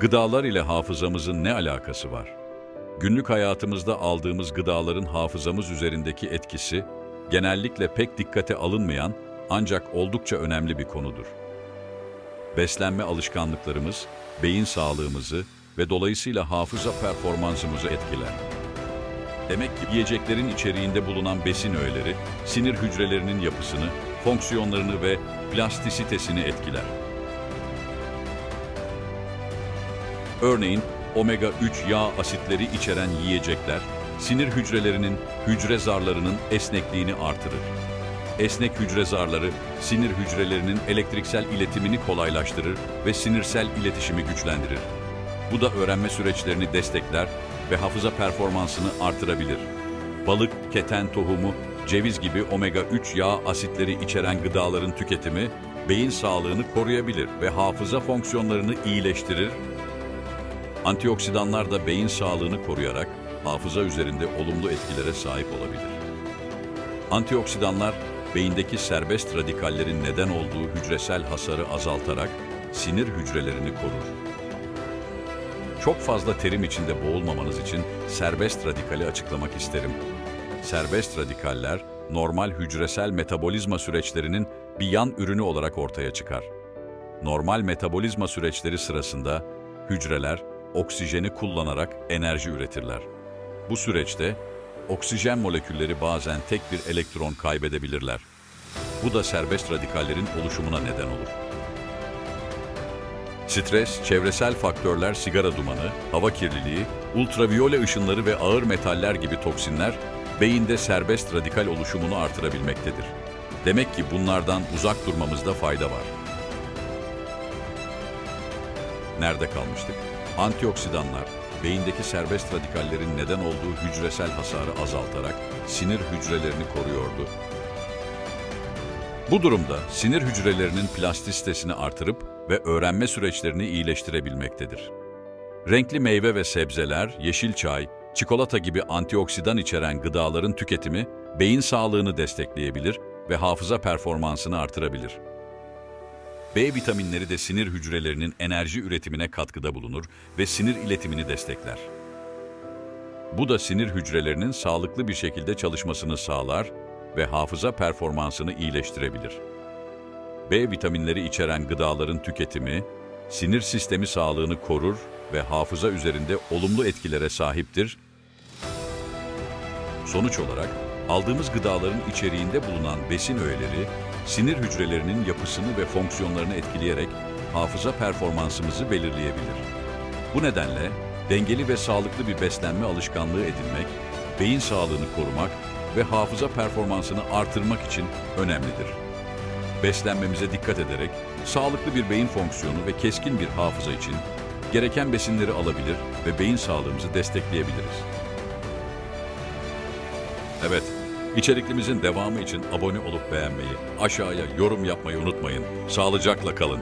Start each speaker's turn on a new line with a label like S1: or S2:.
S1: Gıdalar ile hafızamızın ne alakası var? Günlük hayatımızda aldığımız gıdaların hafızamız üzerindeki etkisi genellikle pek dikkate alınmayan ancak oldukça önemli bir konudur. Beslenme alışkanlıklarımız beyin sağlığımızı ve dolayısıyla hafıza performansımızı etkiler. Demek ki yiyeceklerin içeriğinde bulunan besin öğeleri sinir hücrelerinin yapısını, fonksiyonlarını ve plastisitesini etkiler. Örneğin omega 3 yağ asitleri içeren yiyecekler sinir hücrelerinin hücre zarlarının esnekliğini artırır. Esnek hücre zarları sinir hücrelerinin elektriksel iletimini kolaylaştırır ve sinirsel iletişimi güçlendirir. Bu da öğrenme süreçlerini destekler ve hafıza performansını artırabilir. Balık, keten tohumu, ceviz gibi omega 3 yağ asitleri içeren gıdaların tüketimi beyin sağlığını koruyabilir ve hafıza fonksiyonlarını iyileştirir Antioksidanlar da beyin sağlığını koruyarak hafıza üzerinde olumlu etkilere sahip olabilir. Antioksidanlar, beyindeki serbest radikallerin neden olduğu hücresel hasarı azaltarak sinir hücrelerini korur. Çok fazla terim içinde boğulmamanız için serbest radikali açıklamak isterim. Serbest radikaller, normal hücresel metabolizma süreçlerinin bir yan ürünü olarak ortaya çıkar. Normal metabolizma süreçleri sırasında hücreler oksijeni kullanarak enerji üretirler. Bu süreçte oksijen molekülleri bazen tek bir elektron kaybedebilirler. Bu da serbest radikallerin oluşumuna neden olur. Stres, çevresel faktörler, sigara dumanı, hava kirliliği, ultraviyole ışınları ve ağır metaller gibi toksinler beyinde serbest radikal oluşumunu artırabilmektedir. Demek ki bunlardan uzak durmamızda fayda var. Nerede kalmıştık? Antioksidanlar, beyindeki serbest radikallerin neden olduğu hücresel hasarı azaltarak sinir hücrelerini koruyordu. Bu durumda sinir hücrelerinin plastisitesini artırıp ve öğrenme süreçlerini iyileştirebilmektedir. Renkli meyve ve sebzeler, yeşil çay, çikolata gibi antioksidan içeren gıdaların tüketimi beyin sağlığını destekleyebilir ve hafıza performansını artırabilir. B vitaminleri de sinir hücrelerinin enerji üretimine katkıda bulunur ve sinir iletimini destekler. Bu da sinir hücrelerinin sağlıklı bir şekilde çalışmasını sağlar ve hafıza performansını iyileştirebilir. B vitaminleri içeren gıdaların tüketimi, sinir sistemi sağlığını korur ve hafıza üzerinde olumlu etkilere sahiptir. Sonuç olarak aldığımız gıdaların içeriğinde bulunan besin öğeleri, sinir hücrelerinin yapısını ve fonksiyonlarını etkileyerek hafıza performansımızı belirleyebilir. Bu nedenle dengeli ve sağlıklı bir beslenme alışkanlığı edinmek, beyin sağlığını korumak ve hafıza performansını artırmak için önemlidir. Beslenmemize dikkat ederek sağlıklı bir beyin fonksiyonu ve keskin bir hafıza için gereken besinleri alabilir ve beyin sağlığımızı destekleyebiliriz. Evet, içeriklerimizin devamı için abone olup beğenmeyi, aşağıya yorum yapmayı unutmayın. Sağlıcakla kalın.